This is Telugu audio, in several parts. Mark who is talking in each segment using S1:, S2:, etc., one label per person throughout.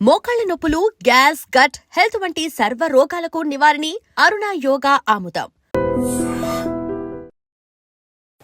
S1: మోకాళ్ళ నొప్పులు గ్యాస్ గట్ హెల్త్ వంటి సర్వ రోగాలకు నివారణి అరుణ యోగా ఆముదం.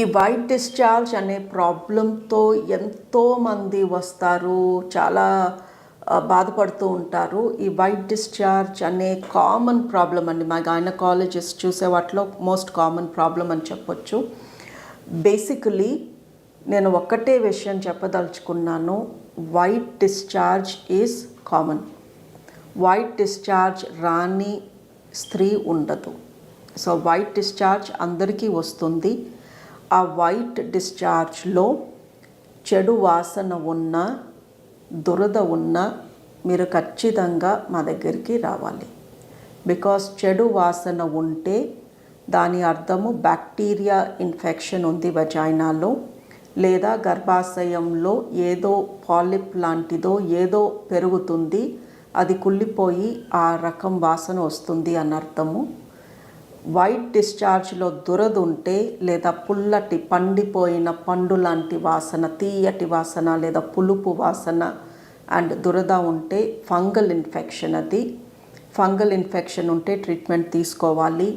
S2: ఈ వైట్ డిశ్చార్జ్ అనే ప్రాబ్లంతో ఎంతో మంది వస్తారు చాలా బాధపడుతూ ఉంటారు. ఈ వైట్ డిశ్చార్జ్ అనే కామన్ ప్రాబ్లం అండి. మా గైనకాలజిస్ట్ చూసే వాటిలో మోస్ట్ కామన్ ప్రాబ్లం అని చెప్పొచ్చు. బేసికలీ నేను ఒక్కటే విషయం చెప్పదలుచుకున్నాను. White discharge is common white discharge రాని స్త్రీ ఉండదు. సో వైట్ డిశ్చార్జ్ అందరికీ వస్తుంది. ఆ వైట్ డిశ్చార్జ్లో చెడు వాసన ఉన్న దురద ఉన్న మీరు ఖచ్చితంగా మా దగ్గరికి రావాలి. బికాస్ చెడు వాసన ఉంటే దాని అర్థము బ్యాక్టీరియా ఇన్ఫెక్షన్ ఉంది వజైనాలో లేదా గర్భాశయంలో ఏదో పాలిప్ లాంటిదో ఏదో పెరుగుతుంది అది కుళ్ళిపోయి ఆ రకం వాసన వస్తుంది అని అర్థము. వైట్ డిశ్చార్జ్లో దురద ఉంటే లేదా పుల్లటి పండిపోయిన పండు లాంటి వాసన తీయటి వాసన లేదా పులుపు వాసన అండ్ దురద ఉంటే ఫంగల్ ఇన్ఫెక్షన్ అది. ఫంగల్ ఇన్ఫెక్షన్ ఉంటే ట్రీట్మెంట్ తీసుకోవాలి.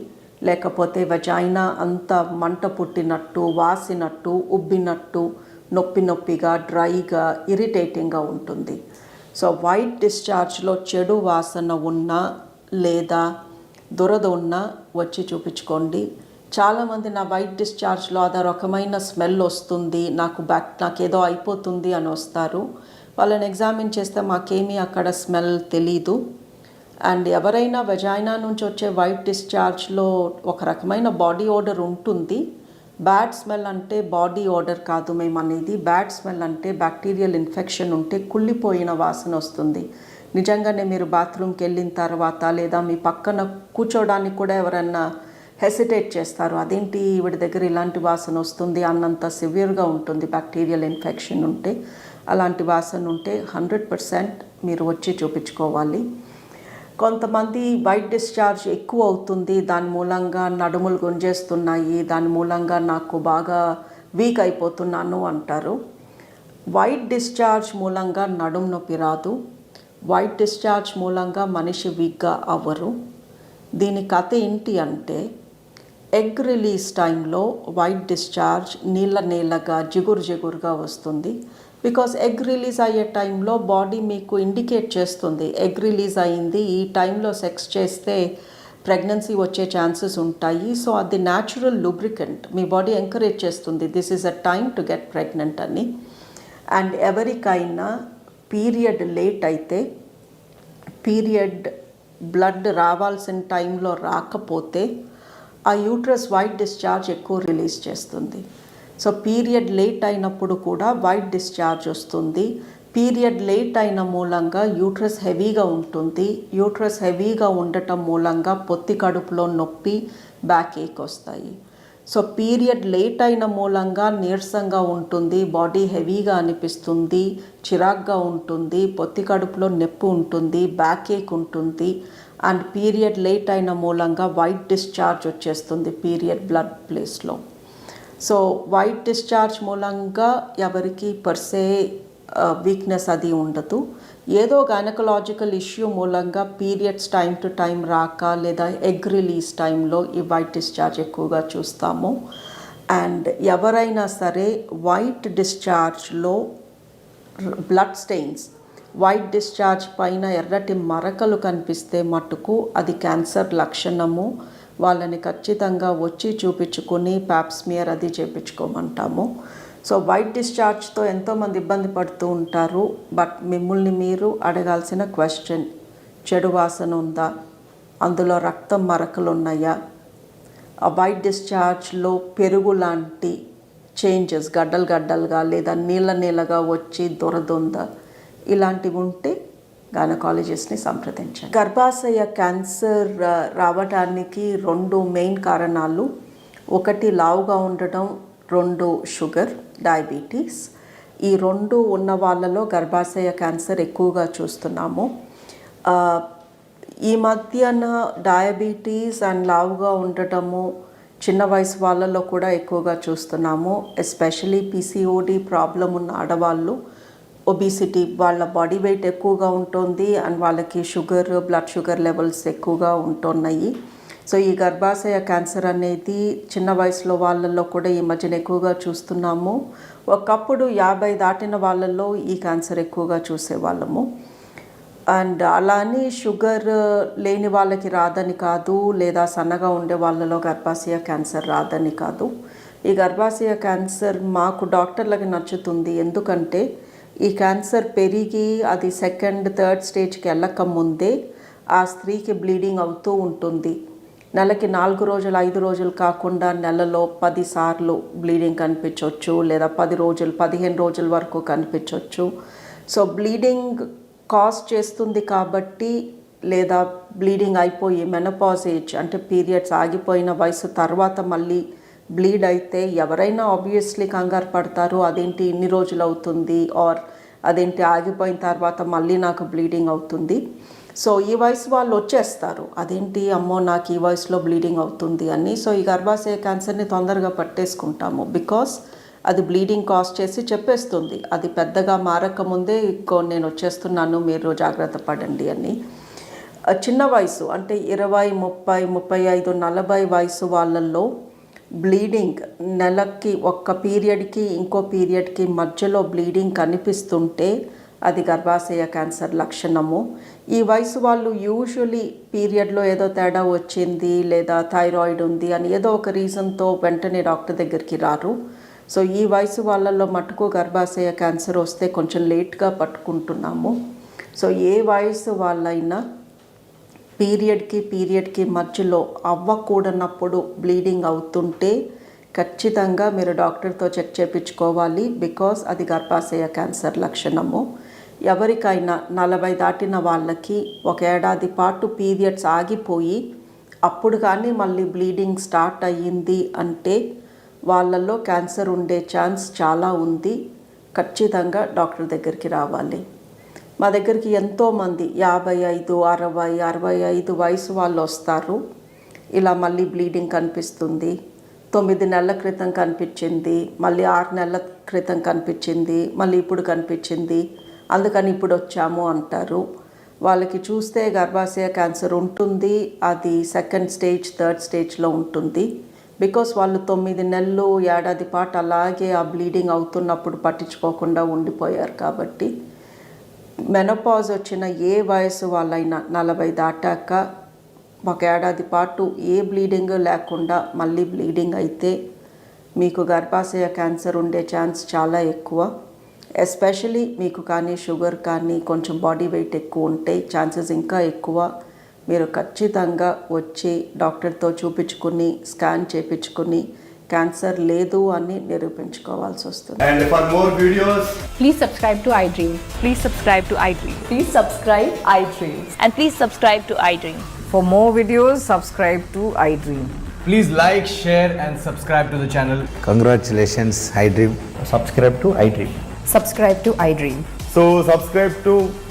S2: లేకపోతే వజైనా అంతా మంట పుట్టినట్టు వాసినట్టు ఉబ్బినట్టు నొప్పి నొప్పిగా డ్రైగా ఇరిటేటింగ్గా ఉంటుంది. సో వైట్ డిశ్చార్జ్లో చెడు వాసన ఉన్నా లేదా దురద ఉన్నా వచ్చి చూపించుకోండి. చాలామంది నా వైట్ డిశ్చార్జ్లో అదో రకమైన స్మెల్ వస్తుంది నాకు బ్యాక్ నాకేదో అయిపోతుంది అని వస్తారు. వాళ్ళని ఎగ్జామిన్ చేస్తే మాకేమీ అక్కడ స్మెల్ తెలీదు. అండ్ ఎవరైనా వెజైనా నుంచి వచ్చే వైట్ డిశ్చార్జ్లో ఒక రకమైన బాడీ ఓడర్ ఉంటుంది. బ్యాడ్ స్మెల్ అంటే బాడీ ఓడర్ కాదు మేము అనేది. బ్యాడ్ స్మెల్ అంటే బ్యాక్టీరియల్ ఇన్ఫెక్షన్ ఉంటే కుళ్ళిపోయిన వాసన వస్తుంది. నిజంగానే మీరు బాత్రూమ్కి వెళ్ళిన తర్వాత లేదా మీ పక్కన కూర్చోడానికి కూడా ఎవరన్నా హెసిటేట్ చేస్తారు. అదేంటి వీడి దగ్గర ఇలాంటి వాసన వస్తుంది? అన్నంత సివియర్గా ఉంటుంది బ్యాక్టీరియల్ ఇన్ఫెక్షన్ ఉంటే. అలాంటి వాసన ఉంటే హండ్రెడ్ పర్సెంట్ మీరు వచ్చి చూపించుకోవాలి. కొంతమంది వైట్ డిశ్చార్జ్ ఎక్కువ అవుతుంది. దాని మూలంగా నడుములు గుంజేస్తున్నాయి. దాని మూలంగా నాకు బాగా వీక్ అయిపోతున్నాను అంటారు. వైట్ డిశ్చార్జ్ మూలంగా నడుము నొప్పి రాదు. వైట్ డిశ్చార్జ్ మూలంగా మనిషి వీక్గా అవ్వరు. దీని కథ ఏంటి అంటే ఎగ్ రిలీజ్ టైంలో వైట్ డిశ్చార్జ్ నీళ్ళ నీళ్ళగా జిగురు జిగురుగా వస్తుంది. బికాస్ ఎగ్ రిలీజ్ అయ్యే టైంలో బాడీ మీకు ఇండికేట్ చేస్తుంది. ఎగ్ రిలీజ్ అయింది ఈ టైంలో సెక్స్ చేస్తే ప్రెగ్నెన్సీ వచ్చే ఛాన్సెస్ ఉంటాయి. సో అది న్యాచురల్ లూబ్రికెంట్ మీ బాడీ ఎంకరేజ్ చేస్తుంది. This is a time to get pregnant అని. అండ్ ఎవరికైనా పీరియడ్ లేట్ అయితే పీరియడ్ బ్లడ్ రావాల్సిన టైంలో రాకపోతే ఆ యూట్రస్ వైట్ డిశ్చార్జ్ ఎక్కువ రిలీజ్ చేస్తుంది. సో పీరియడ్ లేట్ అయినప్పుడు కూడా వైట్ డిశ్చార్జ్ వస్తుంది. పీరియడ్ లేట్ అయిన మూలంగా యూట్రస్ హెవీగా ఉంటుంది. యూట్రస్ హెవీగా ఉండటం మూలంగా పొత్తి కడుపులో నొప్పి బ్యాక్ ఏక్ వస్తాయి. సో పీరియడ్ లేట్ అయిన మూలంగా నీరసంగా ఉంటుంది బాడీ హెవీగా అనిపిస్తుంది చిరాగ్గా ఉంటుంది పొత్తి కడుపులో నొప్పి ఉంటుంది బ్యాక్ ఏక్ ఉంటుంది. అండ్ పీరియడ్ లేట్ అయిన మూలంగా వైట్ డిశ్చార్జ్ వచ్చేస్తుంది పీరియడ్ బ్లడ్ ప్లేస్లో. సో వైట్ డిశ్చార్జ్ మూలంగా ఎవరికి పర్సే వీక్నెస్ అది ఉండదు. ఏదో గైనకలాజికల్ ఇష్యూ మూలంగా పీరియడ్స్ టైం టు టైం రాక లేదా ఎగ్ రిలీజ్ టైంలో ఈ వైట్ డిశ్చార్జ్ ఎక్కువగా చూస్తాము. అండ్ ఎవరైనా సరే వైట్ డిశ్చార్జ్లో బ్లడ్ స్టెయిన్స్ వైట్ డిశ్చార్జ్ పైన ఎర్రటి మరకలు కనిపిస్తే మట్టుకు అది క్యాన్సర్ లక్షణము. వాళ్ళని ఖచ్చితంగా వచ్చి చూపించుకుని ప్యాప్స్మియర్ అది చేపించుకోమంటాము. సో వైట్ డిశ్చార్జ్తో ఎంతోమంది ఇబ్బంది పడుతూ ఉంటారు. బట్ మిమ్మల్ని మీరు అడగాల్సిన క్వశ్చన్ చెడు వాసన ఉందా? అందులో రక్తం మరకలు ఉన్నాయా ఆ వైట్ డిశ్చార్జ్లో పెరుగు లాంటి చేంజెస్ గడ్డలు గడ్డలుగా లేదా నీళ్ళ నీళ్ళగా వచ్చి దొరదుందా? ఇలాంటివి ఉంటే గైనకాలజిస్ట్ని సంప్రదించండి. గర్భాశయ క్యాన్సర్ రావడానికి రెండు మెయిన్ కారణాలు. ఒకటి లావుగా ఉండటం రెండు షుగర్ డయాబెటీస్. ఈ రెండు ఉన్న వాళ్ళలో గర్భాశయ క్యాన్సర్ ఎక్కువగా చూస్తున్నాము. ఈ మధ్యన డయాబెటీస్ అండ్ లావుగా ఉండటము చిన్న వయసు వాళ్ళలో కూడా ఎక్కువగా చూస్తున్నాము. ఎస్పెషలీ పీసీఓడి ప్రాబ్లం ఉన్న ఆడవాళ్ళు ఒబిసిటీ వాళ్ళ బాడీ వెయిట్ ఎక్కువగా ఉంటుంది అండ్ వాళ్ళకి షుగర్ బ్లడ్ షుగర్ లెవెల్స్ ఎక్కువగా ఉంటున్నాయి. సో ఈ గర్భాశయ క్యాన్సర్ అనేది చిన్న వయసులో వాళ్ళల్లో కూడా ఈ మధ్యన ఎక్కువగా చూస్తున్నాము. ఒకప్పుడు యాభై దాటిన వాళ్ళల్లో ఈ క్యాన్సర్ ఎక్కువగా చూసేవాళ్ళము. అండ్ అలానే షుగర్ లేని వాళ్ళకి రాదని కాదు లేదా సన్నగా ఉండే వాళ్ళలో గర్భాశయ క్యాన్సర్ రాదని కాదు. ఈ గర్భాశయ క్యాన్సర్ మాకు డాక్టర్లకి నచ్చుతుంది. ఎందుకంటే ఈ క్యాన్సర్ పెరిగి అది సెకండ్ థర్డ్ స్టేజ్కి వెళ్ళక ముందే ఆ స్త్రీకి బ్లీడింగ్ అవుతూ ఉంటుంది. నెలకి నాలుగు రోజులు ఐదు రోజులు కాకుండా నెలలో పదిసార్లు బ్లీడింగ్ కనిపించవచ్చు లేదా పది రోజులు పదిహేను రోజుల వరకు కనిపించవచ్చు సో బ్లీడింగ్ కాజ్ చేస్తుంది కాబట్టి లేదా బ్లీడింగ్ అయిపోయి మెనపాజ్ ఏజ్ అంటే పీరియడ్స్ ఆగిపోయిన వయసు తర్వాత మళ్ళీ బ్లీడ్ అయితే ఎవరైనా ఆబ్వియస్లీ కంగారు పడతారు అదేంటి ఇన్ని రోజులు అవుతుంది ఆర్ అదేంటి ఆగిపోయిన తర్వాత మళ్ళీ నాకు బ్లీడింగ్ అవుతుంది. సో ఈ వయసు వాళ్ళు వచ్చేస్తారు. అదేంటి అమ్మో నాకు ఈ వయసులో బ్లీడింగ్ అవుతుంది అని. సో ఈ గర్భాశయ క్యాన్సర్ని తొందరగా పట్టేసుకుంటాము. బికాస్ అది బ్లీడింగ్ కాజ్ చేసి చెప్పేస్తుంది. అది పెద్దగా మారకముందే నేను వచ్చేస్తున్నాను మీరు జాగ్రత్త పడండి అని. చిన్న వయసు అంటే ఇరవై ముప్పై ముప్పై ఐదు నలభై వయసు వాళ్ళల్లో బ్లీడింగ్. నెలకి ఒక్క పీరియడ్కి ఇంకో పీరియడ్కి మధ్యలో బ్లీడింగ్ కనిపిస్తుంటే అది గర్భాశయ క్యాన్సర్ లక్షణము. ఈ వయసు వాళ్ళు యూజువలీ పీరియడ్లో ఏదో తేడా వచ్చింది లేదా థైరాయిడ్ ఉంది అని ఏదో ఒక రీజన్తో వెంటనే డాక్టర్ దగ్గరికి రారు. సో ఈ వయసు వాళ్ళల్లో మటుకు గర్భాశయ క్యాన్సర్ వస్తే కొంచెం లేట్గా పట్టుకుంటున్నాము. సో ఏ వయసు వాళ్ళైనా పీరియడ్కి పీరియడ్కి మధ్యలో అవ్వకూడనప్పుడు బ్లీడింగ్ అవుతుంటే ఖచ్చితంగా మీరు డాక్టర్తో చెక్ చేయించుకోవాలి బికాస్ అది గర్భాశయ క్యాన్సర్ లక్షణము. ఎవరికైనా నలభై దాటిన వాళ్ళకి ఒక ఏడాది పాటు పీరియడ్స్ ఆగిపోయి అప్పుడు కానీ మళ్ళీ బ్లీడింగ్ స్టార్ట్ అయ్యింది అంటే వాళ్ళల్లో క్యాన్సర్ ఉండే ఛాన్స్ చాలా ఉంది. ఖచ్చితంగా డాక్టర్ దగ్గరికి రావాలి. మా దగ్గరికి ఎంతోమంది యాభై ఐదు అరవై అరవై ఐదు వయసు వాళ్ళు వస్తారు. ఇలా మళ్ళీ బ్లీడింగ్ కనిపిస్తుంది. తొమ్మిది నెలల క్రితం కనిపించింది మళ్ళీ ఆరు నెలల క్రితం కనిపించింది మళ్ళీ ఇప్పుడు కనిపించింది. అందుకని ఇప్పుడు వచ్చాము అంటారు. వాళ్ళకి చూస్తే గర్భాశయ క్యాన్సర్ ఉంటుంది అది సెకండ్ స్టేజ్ థర్డ్ స్టేజ్లో ఉంటుంది. బికాస్ వాళ్ళు తొమ్మిది నెలలు ఏడాది పాటు అలాగే ఆ బ్లీడింగ్ అవుతున్నప్పుడు పట్టించుకోకుండా ఉండిపోయారు కాబట్టి మెనపాజ్ వచ్చిన ఏ వయసు వాళ్ళైనా నలభై దాటాక ఒక ఏడాది పాటు ఏ బ్లీడింగ్ లేకుండా మళ్ళీ బ్లీడింగ్ అయితే మీకు గర్భాశయ క్యాన్సర్ ఉండే ఛాన్స్ చాలా ఎక్కువ. ఎస్పెషలీ మీకు కానీ షుగర్ కానీ కొంచెం బాడీ వెయిట్ ఎక్కువ ఉంటే ఛాన్సెస్ ఇంకా ఎక్కువ. మీరు ఖచ్చితంగా వచ్చి డాక్టర్తో చూపించుకుని స్కాన్ చేయించుకుని క్యాన్సర్ లేదు అని నిరూపించుకోవాల్సి వస్తుంది
S3: And for more videos,
S4: Please subscribe to iDream.
S5: Please subscribe to iDream.
S4: Please subscribe iDream.
S5: And please subscribe to iDream.
S6: For more videos, subscribe to iDream.
S3: please like, share, and subscribe to the channel.
S7: Congratulations, iDream.
S8: subscribe to iDream.
S4: Subscribe to iDream.
S3: So, subscribe to iDream Media.
S9: I